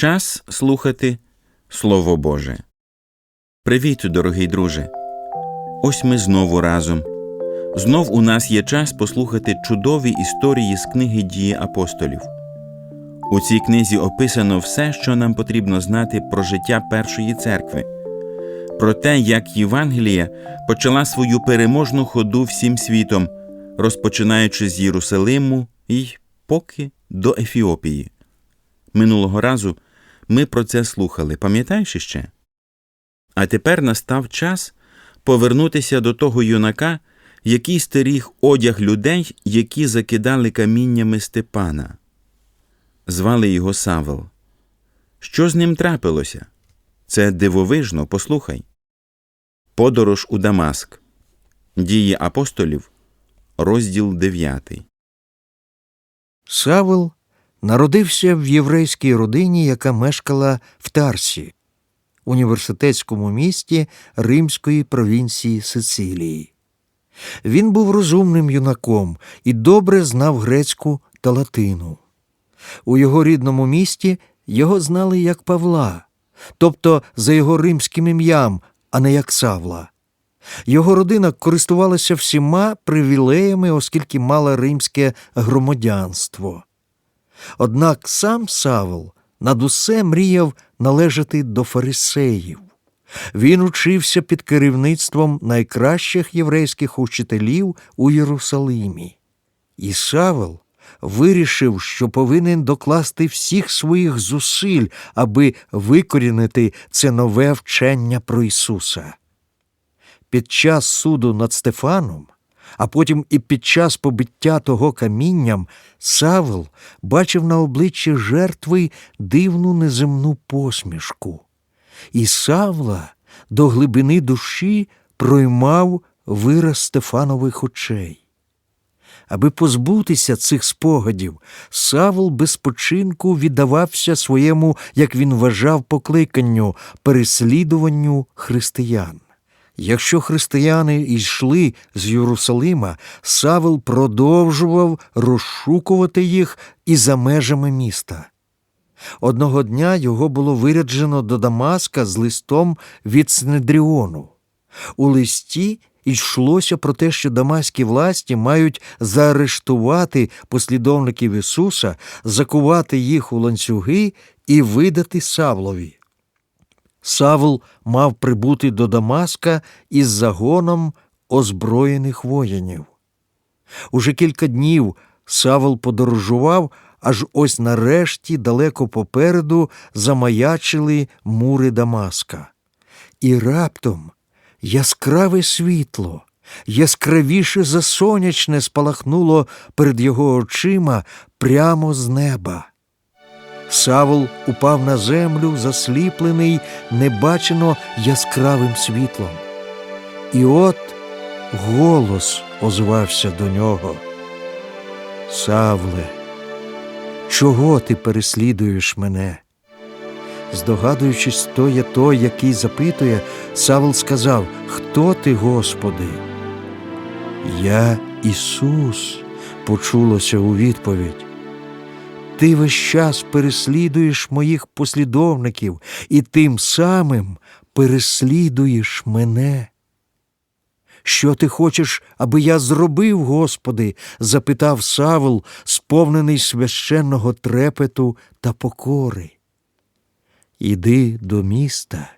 Час слухати Слово Боже. Привіт, дорогий друже. Ось ми знову разом. Знов у нас є час послухати чудові історії з книги дії апостолів. У цій книзі описано все, що нам потрібно знати про життя першої церкви, про те, як Євангелія почала свою переможну ходу всім світом, розпочинаючи з Єрусалиму і поки до Ефіопії. Минулого разу ми про це слухали, пам'ятаєш іще? А тепер настав час повернутися до того юнака, який стеріг одяг людей, які закидали каміннями Степана. Звали його Савел. Що з ним трапилося? Це дивовижно, послухай. Подорож у Дамаск. Дії апостолів, розділ 9. Савел народився в єврейській родині, яка мешкала в Тарсі, університетському місті Римської провінції Сицилії. Він був розумним юнаком і добре знав грецьку та латину. У його рідному місті його знали як Павла, тобто за його римським ім'ям, а не як Савла. Його родина користувалася всіма привілеями, оскільки мала римське громадянство. Однак сам Савл над усе мріяв належати до фарисеїв. Він учився під керівництвом найкращих єврейських учителів у Єрусалимі. І Савел вирішив, що повинен докласти всіх своїх зусиль, аби викорінити це нове вчення про Ісуса. Під час суду над Стефаном, а потім і під час побиття того камінням, Савел бачив на обличчі жертви дивну неземну посмішку. І Савла до глибини душі проймав вираз Стефанових очей. Аби позбутися цих спогадів, Савл без починку віддавався своєму, як він вважав, покликанню, переслідуванню християн. Якщо християни йшли з Єрусалима, Савел продовжував розшукувати їх і за межами міста. Одного дня його було виряджено до Дамаска з листом від Снедріону. У листі йшлося про те, що дамаські власті мають заарештувати послідовників Ісуса, закувати їх у ланцюги і видати Савлові. Савл мав прибути до Дамаска із загоном озброєних воїнів. Уже кілька днів Савл подорожував, аж ось нарешті далеко попереду замаячили мури Дамаска. І раптом яскраве світло, яскравіше за сонячне спалахнуло перед його очима прямо з неба. Савл упав на землю, засліплений небачено яскравим світлом. І от голос озвався до нього. Савле, чого ти переслідуєш мене? Здогадуючись, хто є той, який запитує, Савл сказав: Хто ти, Господи? Я Ісус, почулося у відповідь. Ти весь час переслідуєш моїх послідовників і тим самим переслідуєш мене. Що ти хочеш, аби я зробив, Господи? запитав Савл, сповнений священного трепету та покори. Іди до міста,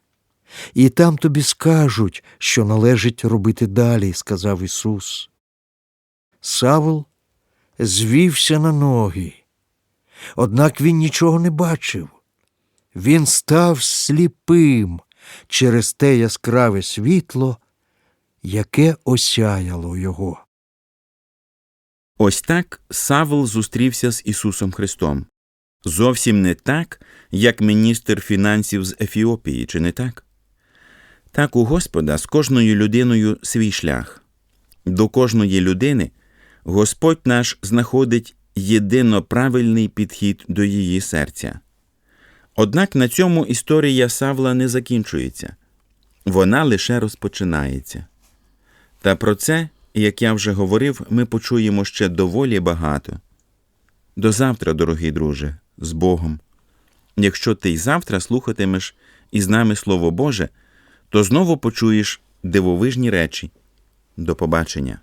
і там тобі скажуть, що належить робити далі, сказав Ісус. Савл звівся на ноги. Однак він нічого не бачив. Він став сліпим через те яскраве світло, яке осяяло його. Ось так Савл зустрівся з Ісусом Христом. Зовсім не так, як міністр фінансів з Ефіопії, чи не так? Так у Господа з кожною людиною свій шлях. До кожної людини Господь наш знаходить єдино правильний підхід до її серця. Однак на цьому історія Савла не закінчується, вона лише розпочинається. Та про це, як я вже говорив, ми почуємо ще доволі багато. До завтра, дорогий друже, з Богом. Якщо ти й завтра слухатимеш із нами Слово Боже, то знову почуєш дивовижні речі. До побачення.